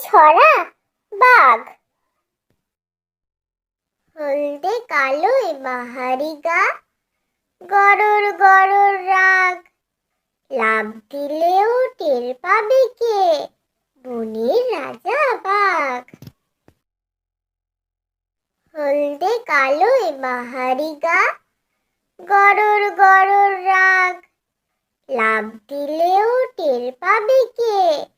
ছড়া, বাঘ। হলদে কালো এ বাহারি গা, গরর গরর রাগ। লাভ দিলেও টের পাবে কে? বনের রাজা বাঘ। হলদে কালো এ বাহারি গা, গরর গরর রাগ। লাভ দিলেও টের পাবে কে?